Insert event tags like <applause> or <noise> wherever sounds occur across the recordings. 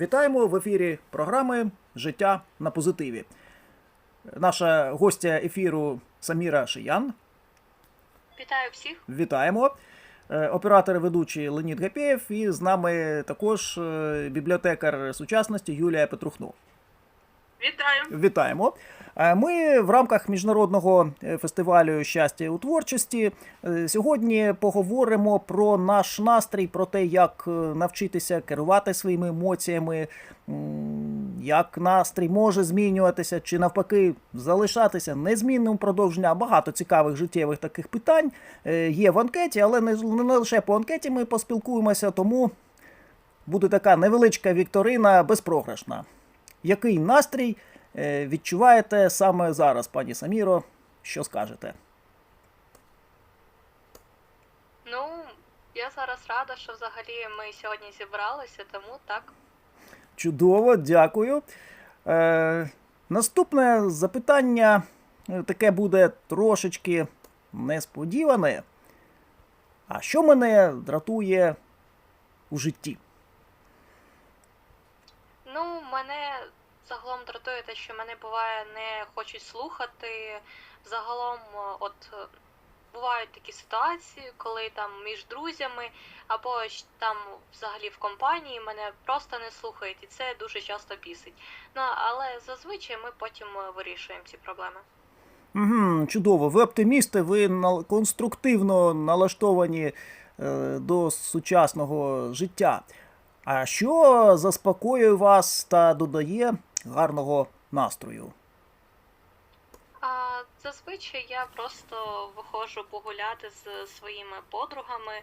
Вітаємо в ефірі програми Життя на позитиві. Наша гостя ефіру Саміра Шиян. Вітаю всіх. Вітаємо. Е, Оператор і ведучий Леонід Гапєєв і з нами також е, бібліотекар сучасності Юлія Петрухно. Вітаю. Вітаємо. Е, Ми в рамках міжнародного е, фестивалю щастя у творчості е, сьогодні поговоримо про наш настрій, про те, як навчитися керувати своїми емоціями, як настрій може змінюватися, чи навпаки залишатися незмінним впродовж дня. Багато цікавих життєвих таких питань є в анкеті, але не, не лише по анкеті ми поспілкуємося, тому буде така невеличка вікторина безпрограшна. Який настрій е, відчуваєте саме зараз, пані Саміро? Що скажете? Ну, я зараз рада, що взагалі ми сьогодні зібралися, тому так. Чудово, дякую. Е, наступне запитання е, таке буде трошечки несподіване. А що мене дратує у житті? Ну, мене загалом дратує те, що мене буває не хочуть слухати. Загалом, е, от е, бувають такі ситуації, коли там між друзями або там взагалі в компанії мене просто не слухають, і це дуже часто бісить. Ну, але зазвичай ми потім е, вирішуємо ці проблеми. Угу, чудово. Ви оптимісти, ви конструктивно налаштовані е, до сучасного життя. А що заспокоює вас та додає гарного настрою? Зазвичай я просто виходжу погуляти з своїми подругами.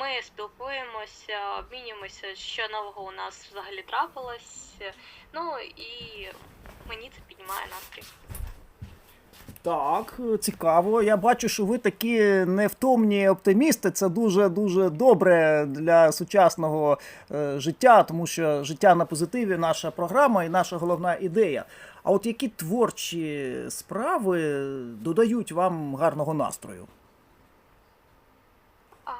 Ми спілкуємося, обмінюємося, що нового у нас взагалі трапилось. Ну і мені це піднімає настрій. Так, цікаво. Я бачу, що ви такі невтомні оптимісти. Це дуже дуже добре для сучасного е, життя, тому що життя на позитиві наша програма і наша головна ідея. А от які творчі справи додають вам гарного настрою? А,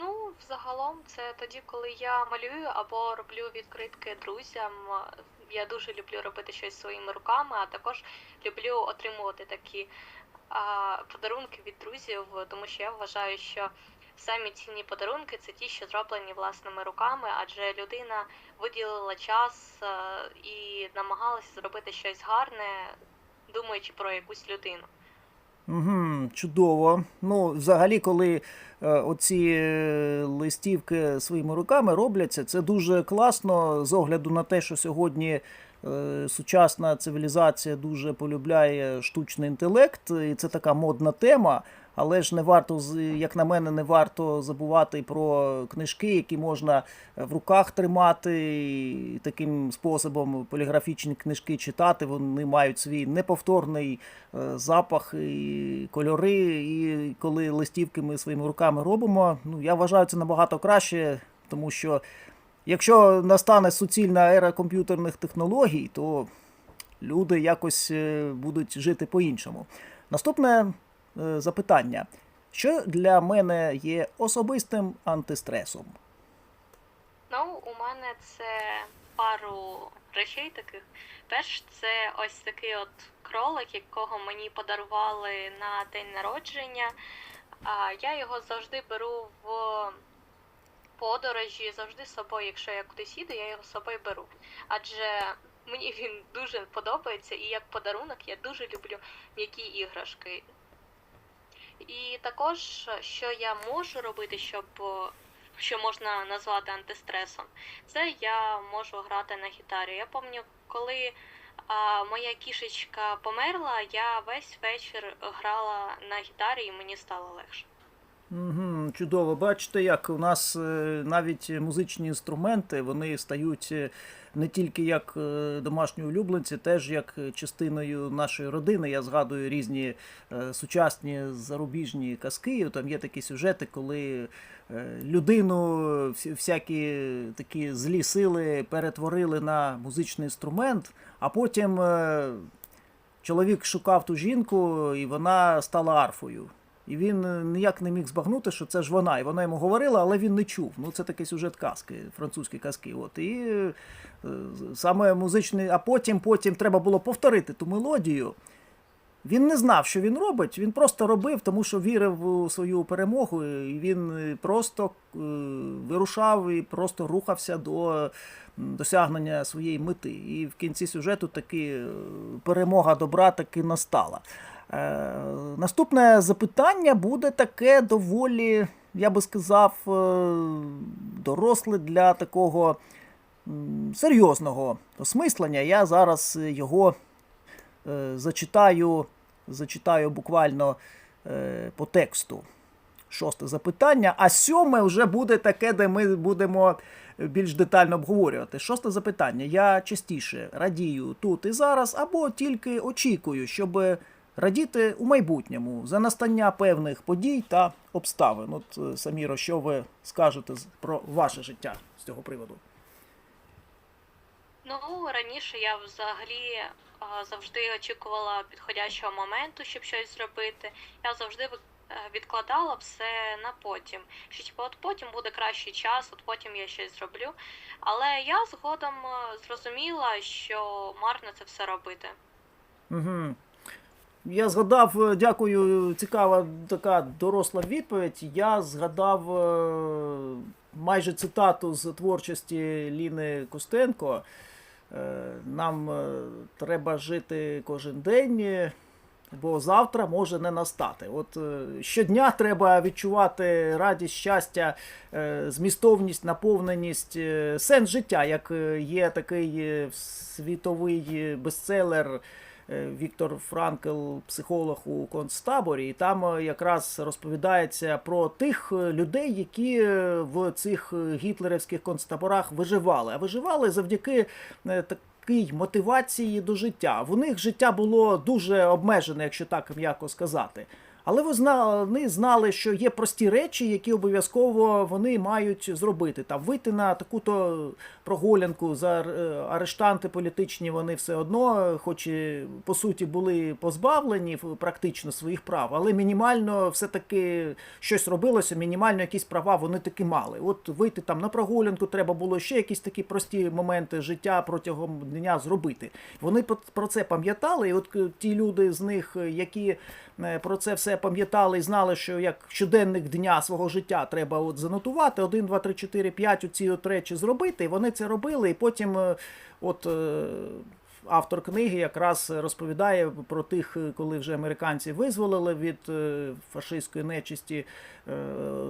ну, взагалом, це тоді, коли я малюю або роблю відкритки друзям. Я дуже люблю робити щось своїми руками, а також люблю отримувати такі а, подарунки від друзів, тому що я вважаю, що самі цінні подарунки це ті, що зроблені власними руками, адже людина виділила час е, і намагалася зробити щось гарне, думаючи про якусь людину. Угу, чудово. Ну, взагалі, коли е, оці е, листівки своїми руками робляться, це дуже класно з огляду на те, що сьогодні е, сучасна цивілізація дуже полюбляє штучний інтелект, і це така модна тема. Але ж не варто, як на мене, не варто забувати про книжки, які можна в руках тримати, і таким способом поліграфічні книжки читати. Вони мають свій неповторний е, запах і кольори. І коли листівки ми своїми руками робимо, ну я вважаю це набагато краще, тому що якщо настане суцільна ера комп'ютерних технологій, то люди якось е, будуть жити по-іншому. Наступне запитання: що для мене є особистим антистресом? Ну, у мене це пару речей таких. Перш це ось такий от кролик, якого мені подарували на день народження. А я його завжди беру в подорожі, завжди з собою. Якщо я кудись їду, я його з собою беру. Адже мені він дуже подобається, і як подарунок я дуже люблю м'які іграшки. І також, що я можу робити, щоб що можна назвати антистресом, це я можу грати на гітарі. Я пам'ятаю, коли а, моя кішечка померла, я весь вечір грала на гітарі і мені стало легше. Угу, чудово. Бачите, як у нас е, навіть музичні інструменти вони стають е, не тільки як е, домашні улюбленці, теж як частиною нашої родини. Я згадую різні сучасні зарубіжні казки. Там є такі сюжети, коли людину всякі такі злі сили перетворили на музичний інструмент, а потім чоловік шукав ту жінку, і вона стала арфою. І він е, ніяк не міг збагнути, що це ж вона. І вона йому говорила, але він не чув. Ну, це такий сюжет казки, французькі казки. От. І е, саме музичний, а потім, потім треба було повторити ту мелодію. Він не знав, що він робить, він просто робив, тому що вірив у свою перемогу, і він е, просто вирушав і просто рухався до досягнення своєї мети. І в кінці сюжету таки перемога добра таки настала. Е, наступне запитання буде таке доволі, я би сказав, е, доросле для такого серйозного осмислення. Я зараз його е, зачитаю, зачитаю буквально по тексту. Шосте запитання, а сьоме вже буде таке, де ми будемо більш детально обговорювати. Шосте запитання. Я частіше радію тут і зараз, або тільки очікую, щоб радіти у майбутньому за настання певних подій та обставин. От, е, Саміро, що ви скажете про ваше життя з цього приводу? Ну, раніше я взагалі а, завжди очікувала підходящого моменту, щоб щось зробити. Я завжди е, відкладала все на потім. Що типу, от потім буде кращий час, от потім я щось зроблю. Але я згодом е, зрозуміла, що марно це все робити. Угу. Я згадав, е, дякую, цікава така доросла відповідь. Я згадав е, майже цитату з творчості Ліни Костенко. Е, Нам треба жити кожен день, бо завтра може не настати. От щодня треба відчувати радість, щастя, змістовність, наповненість, сенс життя, як є такий світовий бестселер. Е, Віктор Франкл, психолог у концтаборі, і там е, якраз розповідається про тих е, людей, які в цих гітлерівських концтаборах виживали. А виживали завдяки такій мотивації до життя. В них життя було дуже обмежене, якщо так м'яко сказати. Але вони знали, що є прості речі, які обов'язково вони мають зробити. Там вийти на таку-то прогулянку за е, арештанти політичні, вони все одно, хоч і по суті були позбавлені практично своїх прав, але мінімально все-таки щось робилося, мінімально якісь права вони таки мали. От вийти там на прогулянку, треба було ще якісь такі прості моменти життя протягом дня зробити. Вони про це пам'ятали, і от е, ті люди з них, е, які про це все пам'ятали і знали, що як щоденник дня свого життя треба от занотувати, 1, 2, 3, 4, 5 оці от речі зробити, і вони це робили, і потім е, от. е, Автор книги якраз розповідає про тих, е, коли вже американці визволили від е, фашистської нечисті е,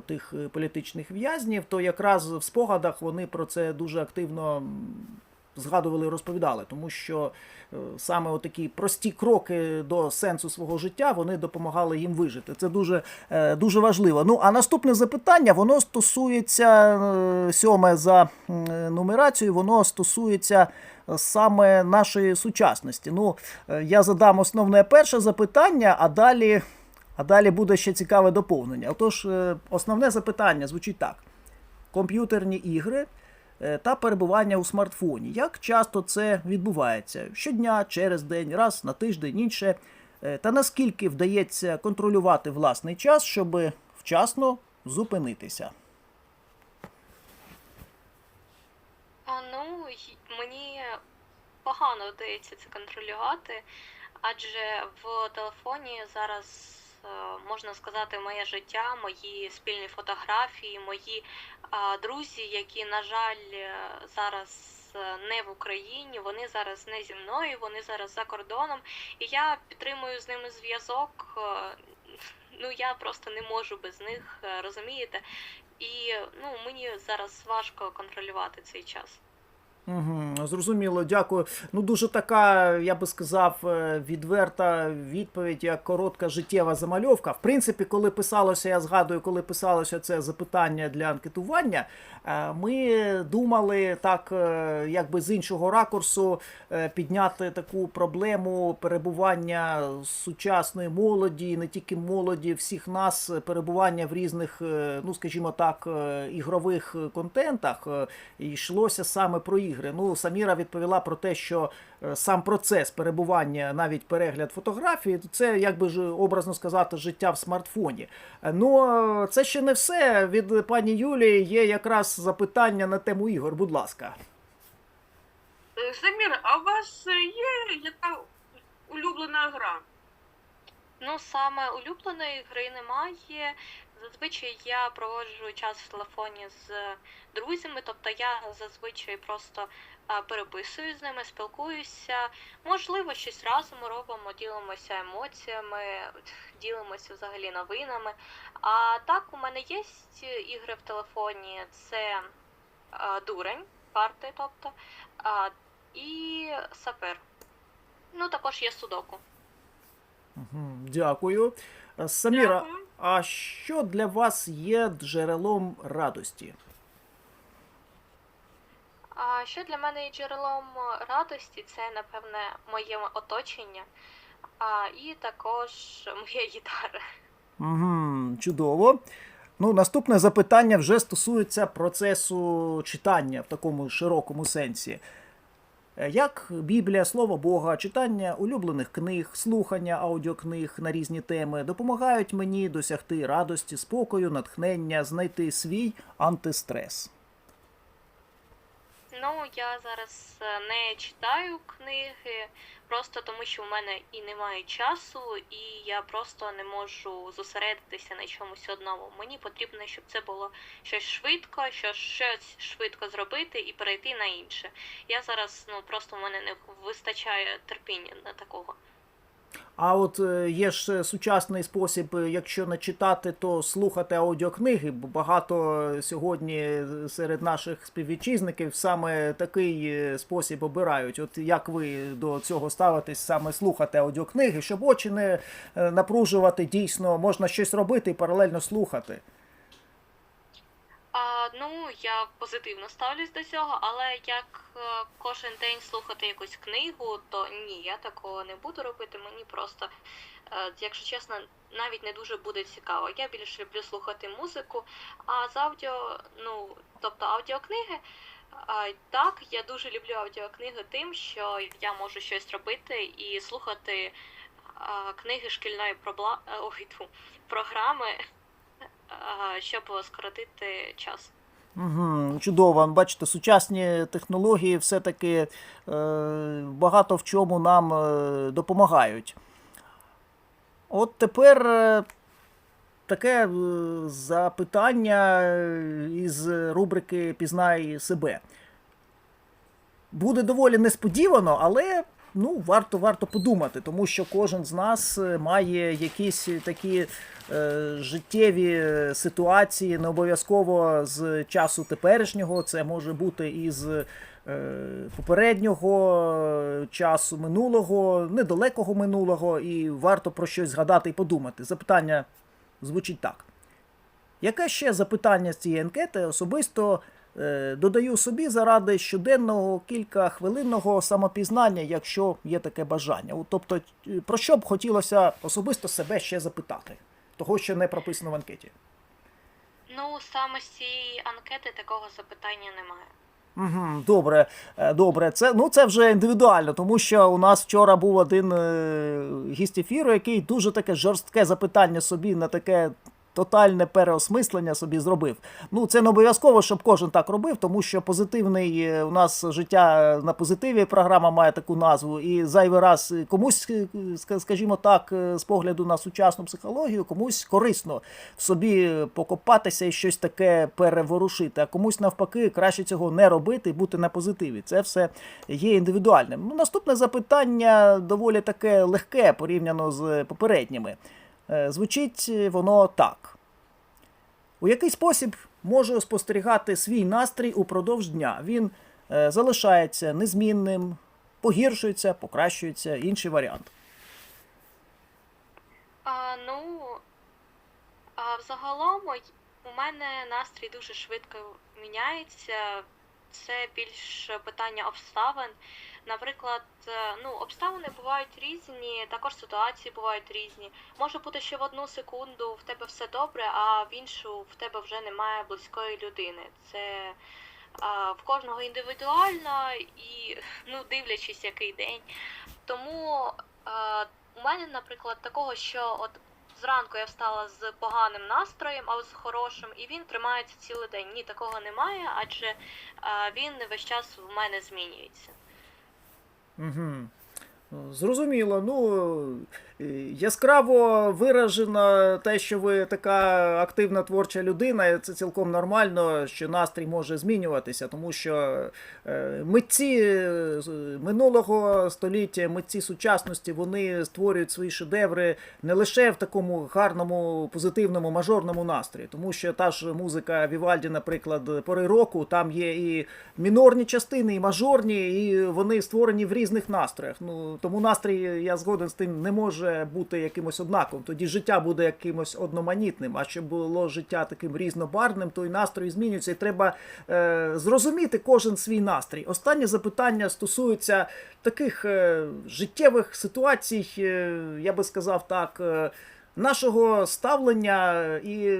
тих е, політичних в'язнів, то якраз в спогадах вони про це дуже активно згадували і розповідали, тому що е, саме такі прості кроки до сенсу свого життя вони допомагали їм вижити. Це дуже, е, дуже важливо. Ну а наступне запитання воно стосується е, сьоме за нумерацією, воно стосується саме нашої сучасності. Ну, я задам основне перше запитання, а далі, а далі буде ще цікаве доповнення. Отож, основне запитання звучить так: комп'ютерні ігри та перебування у смартфоні. Як часто це відбувається? Щодня, через день, раз на тиждень, інше. Е, Та наскільки вдається контролювати власний час, щоб вчасно зупинитися? А, ну, мені погано вдається це контролювати, адже в телефоні зараз е, можна сказати моє життя, мої спільні фотографії, мої друзі, які, на жаль, е, зараз е, не в Україні, вони зараз не зі мною, вони зараз за кордоном, і я підтримую з ними зв'язок. е, Ну, я просто не можу без них, е, розумієте? І ну, мені зараз важко контролювати цей час. Угу, зрозуміло, дякую. Ну, дуже така, я би сказав, е, відверта відповідь, як коротка життєва замальовка. В принципі, коли писалося, я згадую, коли писалося це запитання для анкетування, е, ми думали так, е, якби з іншого ракурсу підняти таку проблему перебування сучасної молоді, не тільки молоді, всіх нас, перебування в різних, ну скажімо так, ігрових контентах. І йшлося саме про ігри. Ну, самі Саміра відповіла про те, що е, сам процес перебування, навіть перегляд фотографії, це як би ж образно сказати, життя в смартфоні. Е, Ну е, це ще не все. Від пані Юлії є якраз запитання на тему ігор. Будь ласка. Е, Самір, а у вас е, є яка улюблена гра? Ну, саме улюбленої гри немає. Зазвичай я проводжу час в телефоні з друзями, тобто я зазвичай просто переписую з ними, спілкуюся. Можливо, щось разом робимо, ділимося емоціями, ділимося взагалі новинами. А так, у мене є ігри в телефоні, це дурень, карти, тобто, і сапер. Ну, також є судоку. Дякую. Е, Саміра, Дякую. А що для вас є джерелом радості? А що для мене є джерелом радості, це напевне моє оточення, а і також моя гітара. Угу, чудово. Ну, наступне запитання вже стосується процесу читання в такому широкому сенсі. Е, Як Біблія, Слово Бога, читання улюблених книг, слухання аудіокниг на різні теми допомагають мені досягти радості, спокою, натхнення, знайти свій антистрес. Ну, я зараз е, не читаю книги, просто тому що в мене і немає часу, і я просто не можу зосередитися на чомусь одному. Мені потрібно, щоб це було щось швидко, що щось швидко зробити і перейти на інше. Я зараз, ну просто в мене не вистачає терпіння на такого. А от е, є ж е, сучасний спосіб, е, якщо не читати, то слухати аудіокниги. Бо Багато сьогодні серед наших співвітчизників саме такий спосіб обирають. От як ви до цього ставитесь, саме слухати аудіокниги, щоб очі не напружувати, дійсно можна щось робити і паралельно слухати. Ну, я позитивно ставлюсь до цього, але як е, кожен день слухати якусь книгу, то ні, я такого не буду робити. Мені просто, е, якщо чесно, навіть не дуже буде цікаво. Я більше люблю слухати музику, а з аудіо, ну, тобто аудіокниги. Так, я дуже люблю аудіокниги тим, що я можу щось робити і слухати книги шкільної пробла... ой, програми, <laughs> щоб скоротити час. Угу, чудово. Бачите, сучасні технології все-таки е, багато в чому нам е, допомагають. От тепер е, таке е, запитання е, із рубрики Пізнай себе. Буде доволі несподівано, але ну, варто, варто подумати, тому що кожен з нас е, має якісь такі е, життєві ситуації, не обов'язково з часу теперішнього. Це може бути із е, попереднього е, часу минулого, недалекого минулого, і варто про щось згадати і подумати. Запитання звучить так. Яке ще запитання з цієї анкети особисто е, додаю собі заради щоденного кількахвилинного самопізнання, якщо є таке бажання? Тобто, е, про що б хотілося особисто себе ще запитати, того, що не прописано в анкеті? Ну, саме з цієї анкети такого запитання немає. Угу, добре, е, добре. Це, ну, це вже індивідуально, тому що у нас вчора був один е, гість ефіру, який дуже таке жорстке запитання собі на таке тотальне переосмислення собі зробив. Ну, це не обов'язково, щоб кожен так робив, тому що позитивний е, у нас життя на позитиві програма має таку назву. І зайвий раз е, комусь, е, скажімо так, е, з погляду на сучасну психологію, комусь корисно в собі покопатися і щось таке переворушити, а комусь навпаки краще цього не робити бути на позитиві. Це все є індивідуальним. Ну, наступне запитання доволі таке легке порівняно з попередніми. Е, Звучить воно так. У який спосіб можу спостерігати свій настрій упродовж дня? Він е, залишається незмінним, погіршується, покращується, інший варіант. А, ну, а взагалом у мене настрій дуже швидко міняється. Це більш питання обставин. Наприклад, е, ну, обставини бувають різні, також ситуації бувають різні. Може бути, що в одну секунду в тебе все добре, а в іншу в тебе вже немає близької людини. Це а, в кожного індивідуально і ну, дивлячись, який день. Тому а, у мене, наприклад, такого, що от зранку я встала з поганим настроєм, а з хорошим, і він тримається цілий день. Ні, такого немає, адже а, він весь час в мене змінюється. Угу. Зрозуміло. Ну, яскраво виражено те, що ви така активна творча людина, і це цілком нормально, що настрій може змінюватися, тому що е, митці е, минулого століття, митці сучасності, вони створюють свої шедеври не лише в такому гарному, позитивному, мажорному настрої, тому що та ж музика Вівальді, наприклад, пори року, там є і мінорні частини, і мажорні, і вони створені в різних настроях. Ну тому настрій, я згоден з тим, не може бути якимось однаковим. Тоді життя буде якимось одноманітним. А щоб було життя таким різнобарвним, то і настрої змінюються. І треба е, зрозуміти кожен свій настрій. Останнє запитання стосується таких е, життєвих ситуацій, е, я би сказав так. Е, Нашого ставлення і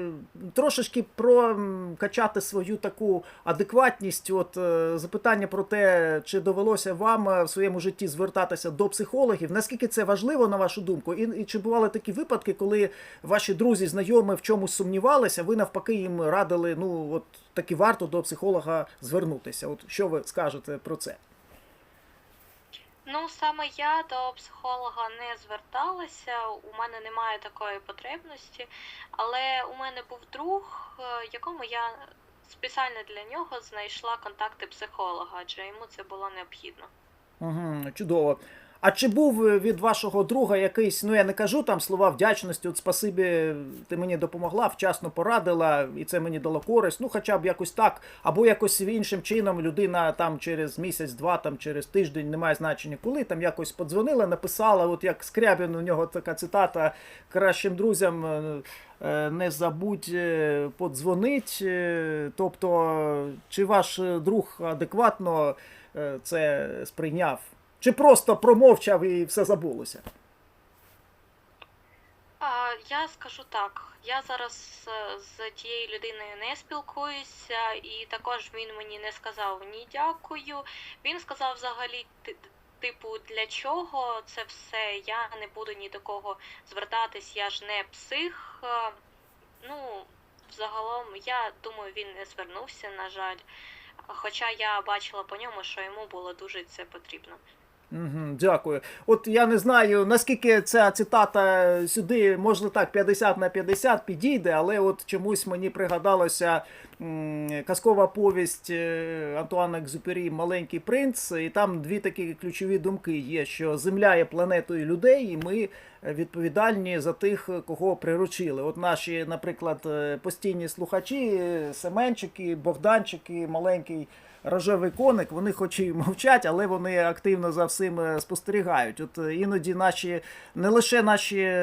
трошечки прокачати свою таку адекватність. От е, запитання про те, чи довелося вам в своєму житті звертатися до психологів. Наскільки це важливо, на вашу думку? І, і чи бували такі випадки, коли ваші друзі, знайомі в чомусь сумнівалися, ви навпаки їм радили, ну от таки варто до психолога звернутися? От що ви скажете про це? Ну, саме я до психолога не зверталася, у мене немає такої потребності, але у мене був друг, е, якому я спеціально для нього знайшла контакти психолога, адже йому це було необхідно. Угу, чудово. А чи був від вашого друга якийсь, ну я не кажу там слова вдячності, от спасибі, ти мені допомогла, вчасно порадила, і це мені дало користь. Ну, хоча б якось так, або якось іншим чином людина там через місяць, два, там через тиждень, немає значення, коли там якось подзвонила, написала, от як Скрябін, у нього така цитата кращим друзям. е, е, Не забудь е, подзвонить. Е, Тобто, чи ваш е, друг адекватно е, це сприйняв? Чи просто промовчав і все забулося? Я скажу так, я зараз е, з тією людиною не спілкуюся, і також він мені не сказав ні дякую. Він сказав взагалі, типу, для чого це все? Я не буду ні до кого звертатись, я ж не псих. Е, Ну, взагалом, я думаю, він не звернувся, на жаль. Хоча я бачила по ньому, що йому було дуже це потрібно. Дякую. От я не знаю, наскільки ця цитата сюди, можна так, 50 на 50 підійде, але от чомусь мені пригадалося казкова повість е, Антуана Екзюпері Маленький принц. І там дві такі ключові думки є: що Земля є планетою людей, і ми відповідальні за тих, кого приручили. От наші, наприклад, е, постійні слухачі, е, Семенчики, Богданчики, маленький рожевий коник, вони хоч і мовчать, але вони активно за всім спостерігають. От іноді наші не лише наші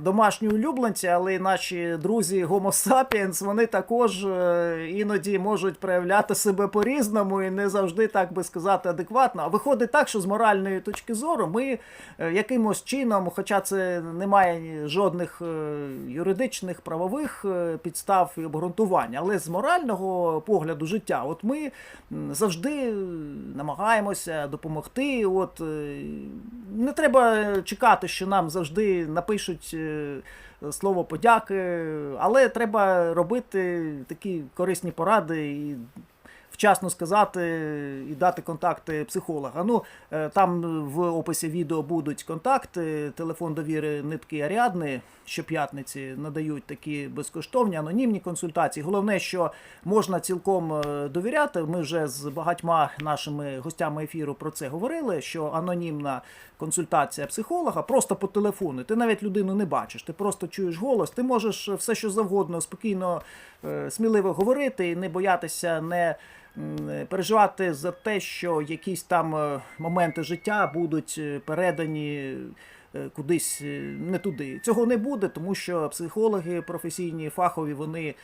домашні улюбленці, але й наші друзі Homo sapiens, вони також е, іноді можуть проявляти себе по-різному і не завжди, так би сказати, адекватно. А виходить так, що з моральної точки зору ми е, якимось чином, хоча це не має жодних е, юридичних правових е, підстав і обґрунтувань, але з морального погляду життя, от ми завжди намагаємося допомогти. От е, не треба чекати, що нам завжди напишуть е, слово подяки, але треба робити такі корисні поради і вчасно сказати і дати контакти психолога. Ну, е, там в описі відео будуть контакти, телефон довіри нитки Аріадни. Щоп'ятниці надають такі безкоштовні анонімні консультації. Головне, що можна цілком е, довіряти. Ми вже з багатьма нашими гостями ефіру про це говорили. Що анонімна консультація психолога просто по телефону. Ти навіть людину не бачиш, ти просто чуєш голос. Ти можеш все, що завгодно, спокійно, е, сміливо говорити і не боятися не переживати за те, що якісь там е, моменти життя будуть е, передані е, кудись не туди. Цього не буде, тому що психологи професійні, фахові, вони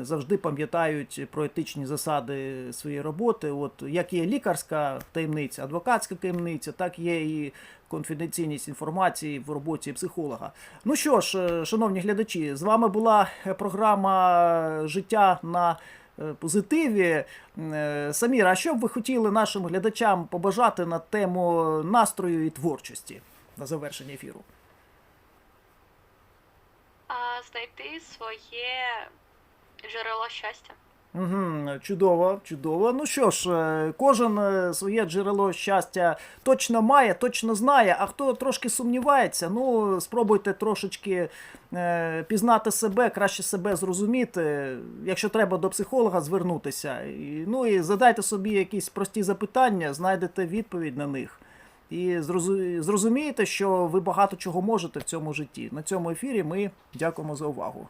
завжди пам'ятають про етичні засади своєї роботи. От як є лікарська таємниця, адвокатська таємниця, так є і конфіденційність інформації в роботі психолога. Ну що ж, шановні глядачі, з вами була програма Життя на позитиві. Е, Саміра, а що б ви хотіли нашим глядачам побажати на тему настрою і творчості на завершення ефіру? А знайти своє джерело щастя. Угу, чудово, чудово. Ну що ж, е, кожен е, своє джерело щастя точно має, точно знає. А хто трошки сумнівається, ну спробуйте трошечки е, пізнати себе, краще себе зрозуміти. Якщо треба до психолога звернутися. І, ну і задайте собі якісь прості запитання, знайдете відповідь на них. І зрозумієте, що ви багато чого можете в цьому житті. На цьому ефірі ми дякуємо за увагу.